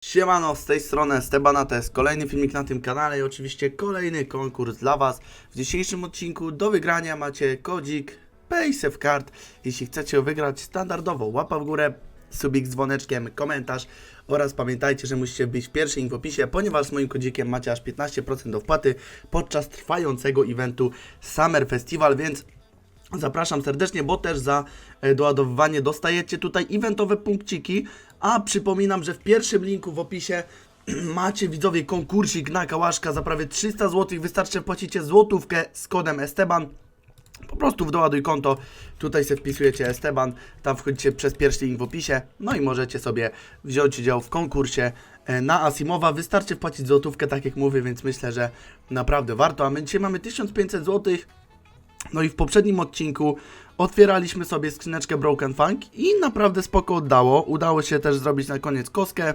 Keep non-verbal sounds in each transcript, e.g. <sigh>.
Siemano, z tej strony Estebana, to jest kolejny filmik na tym kanale i oczywiście kolejny konkurs dla Was. W dzisiejszym odcinku do wygrania macie kodzik PaySafe Card. Jeśli chcecie wygrać standardowo, łapa w górę, subik z dzwoneczkiem, komentarz oraz pamiętajcie, że musicie być link w opisie, ponieważ z moim kodzikiem macie aż 15% do wpłaty podczas trwającego eventu Summer Festival, więc Zapraszam serdecznie, bo też za e, doładowywanie dostajecie tutaj eventowe punkciki, a przypominam, że w pierwszym linku w opisie <clears throat> macie widzowie konkursik na kałaszka za prawie 300 zł, wystarczy płacicie złotówkę z kodem Esteban. Po prostu w doładuj konto, tutaj sobie wpisujecie Esteban, tam wchodzicie przez pierwszy link w opisie, no i możecie sobie wziąć udział w konkursie e, na Asimowa. Wystarczy wpłacić złotówkę, tak jak mówię, więc myślę, że naprawdę warto. A my dzisiaj mamy 1500 złotych. No i w poprzednim odcinku otwieraliśmy sobie skrzyneczkę Broken Funk i naprawdę spoko oddało. Udało się też zrobić na koniec kostkę,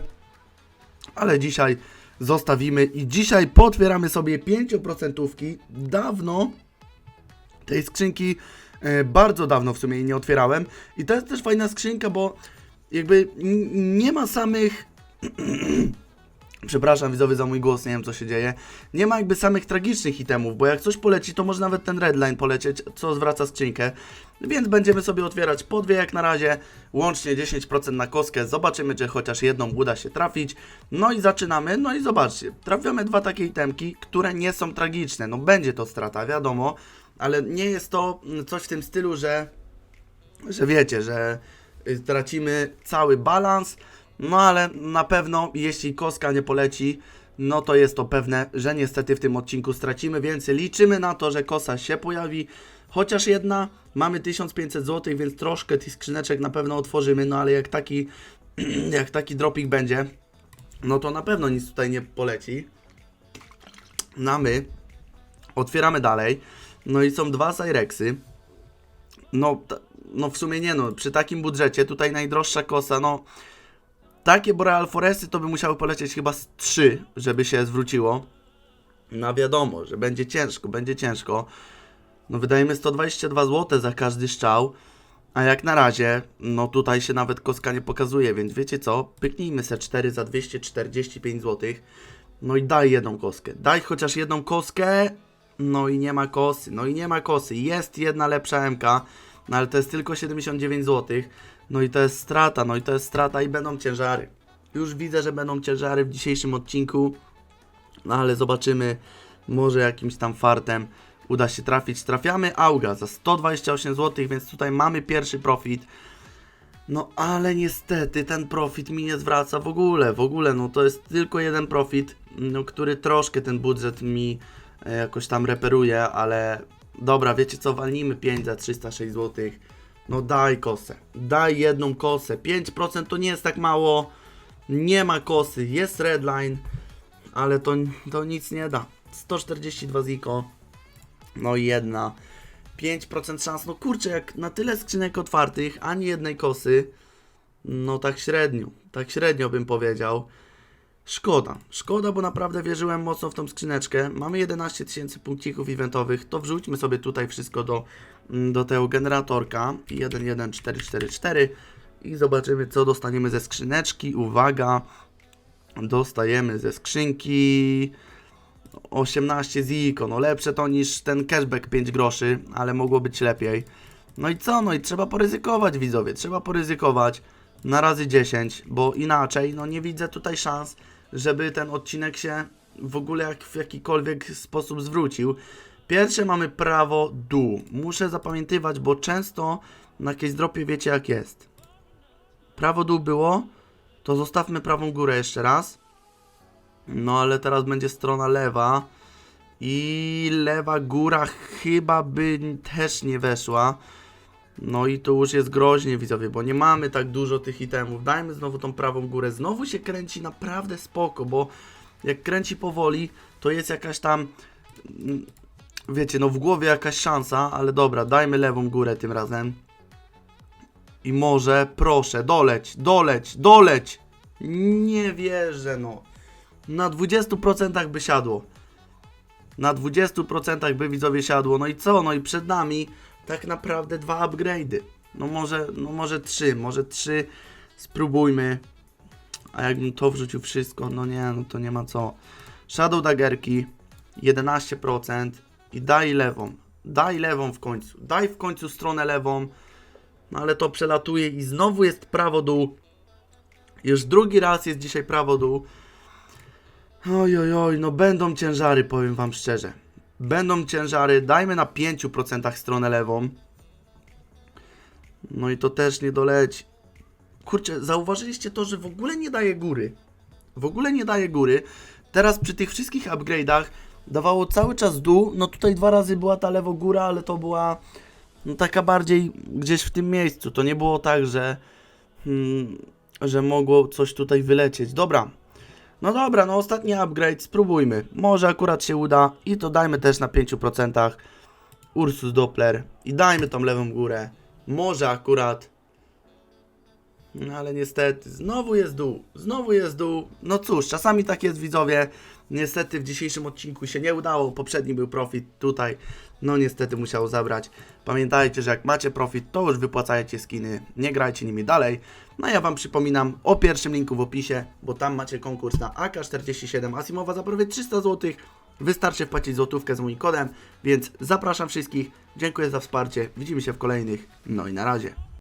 ale dzisiaj zostawimy i dzisiaj potwieramy sobie 5% dawno tej skrzynki, e, bardzo dawno w sumie jej nie otwierałem i to jest też fajna skrzynka, bo jakby nie ma samych <clears throat> Przepraszam widzowie za mój głos, nie wiem co się dzieje. Nie ma jakby samych tragicznych itemów, bo jak coś poleci, to może nawet ten redline polecieć, co zwraca skrzynkę. Więc będziemy sobie otwierać po dwie jak na razie, łącznie 10% na kostkę. Zobaczymy, czy chociaż jedną uda się trafić. No i zaczynamy, no i zobaczcie, trafiamy dwa takie itemki, które nie są tragiczne. No będzie to strata, wiadomo, ale nie jest to coś w tym stylu, że, że wiecie, że y, tracimy cały balans. No ale na pewno, jeśli kostka nie poleci, no to jest to pewne, że niestety w tym odcinku stracimy, więc liczymy na to, że kosa się pojawi. Chociaż jedna, mamy 1500 zł, więc troszkę tych skrzyneczek na pewno otworzymy, no ale jak taki, <clears throat> jak taki dropik będzie, no to na pewno nic tutaj nie poleci. No a my otwieramy dalej. No i są dwa Cyrexy. No, no w sumie nie no, przy takim budżecie tutaj najdroższa kosa, no takie Boreal Foresty to by musiały polecieć chyba z 3, żeby się zwróciło. No wiadomo, że będzie ciężko, będzie ciężko. No wydajemy 122 zł za każdy strzał. A jak na razie, no tutaj się nawet koska nie pokazuje, więc wiecie co? Pyknijmy se 4 za 245 zł. No i daj jedną koskę. Daj chociaż jedną koskę. No i nie ma kosy. No i nie ma kosy. Jest jedna lepsza MK, no ale to jest tylko 79 zł. No i to jest strata, no i to jest strata i będą ciężary. Już widzę, że będą ciężary w dzisiejszym odcinku. No ale zobaczymy. Może jakimś tam fartem uda się trafić. Trafiamy Auga za 128 zł, więc tutaj mamy pierwszy profit. No ale niestety ten profit mi nie zwraca w ogóle, w ogóle, no to jest tylko jeden profit, no, który troszkę ten budżet mi e, jakoś tam reperuje, ale dobra, wiecie co, walnijmy 5 za 306 zł. No daj kosę, daj jedną kosę, 5% to nie jest tak mało, nie ma kosy, jest redline, ale to, to nic nie da. 142 ziko, no i jedna. 5% szans, no kurczę, jak na tyle skrzynek otwartych, ani jednej kosy, no tak średnio, tak średnio bym powiedział. Szkoda, szkoda, bo naprawdę wierzyłem mocno w tą skrzyneczkę. Mamy 11 tysięcy punkcików eventowych, to wrzućmy sobie tutaj wszystko do, mm, do tego generatorka 11444 i zobaczymy co dostaniemy ze skrzyneczki. Uwaga, dostajemy ze skrzynki 18 ziko, no lepsze to niż ten cashback 5 groszy, ale mogło być lepiej. No i co, no i trzeba poryzykować widzowie, trzeba poryzykować na razy 10, bo inaczej no nie widzę tutaj szans, żeby ten odcinek się w ogóle jak w jakikolwiek sposób zwrócił. Pierwsze mamy prawo dół. Muszę zapamiętywać, bo często na jakieś dropie wiecie jak jest. Prawo dół było, to zostawmy prawą górę jeszcze raz. No ale teraz będzie strona lewa. I lewa góra chyba by też nie weszła. No i to już jest groźnie widzowie, bo nie mamy tak dużo tych itemów. Dajmy znowu tą prawą górę. Znowu się kręci naprawdę spoko, bo jak kręci powoli, to jest jakaś tam... mm, Wiecie, no w głowie jakaś szansa, ale dobra, dajmy lewą górę tym razem. I może, proszę, doleć, doleć, doleć! Nie wierzę, no. Na 20% by siadło. Na 20% by widzowie siadło. No i co? No i przed nami tak naprawdę dwa upgrade'y. No może, no może trzy, może trzy. Spróbujmy. A jakbym to wrzucił wszystko, no nie, no to nie ma co. Shadow Daggerki 11% i daj lewą. Daj lewą w końcu. Daj w końcu stronę lewą. No ale to przelatuje i znowu jest prawo dół. Już drugi raz jest dzisiaj prawo dół. Oj, oj, oj, no będą ciężary, powiem wam szczerze. Będą ciężary, dajmy na 5% stronę lewą. No i to też nie doleci. Kurczę, zauważyliście to, że w ogóle nie daje góry. W ogóle nie daje góry. Teraz przy tych wszystkich upgrade'ach dawało cały czas dół. No tutaj dwa razy była ta lewo góra, ale to była no, taka bardziej gdzieś w tym miejscu. To nie było tak, że, hmm, że mogło coś tutaj wylecieć. Dobra. No dobra, no ostatni upgrade, spróbujmy. Może akurat się uda i to dajmy też na 5%. Ursus Doppler i dajmy tą lewą górę. Może akurat. No ale niestety, znowu jest dół, znowu jest dół. No cóż, czasami tak jest widzowie. Niestety w dzisiejszym odcinku się nie udało, poprzedni był profit tutaj. No niestety musiał zabrać. Pamiętajcie, że jak macie profit, to już wypłacajcie skiny, nie grajcie nimi dalej. No ja Wam przypominam o pierwszym linku w opisie, bo tam macie konkurs na AK-47 Asimowa za prawie 300 zł. Wystarczy wpłacić złotówkę z moim kodem, więc zapraszam wszystkich. Dziękuję za wsparcie, widzimy się w kolejnych. No i na razie.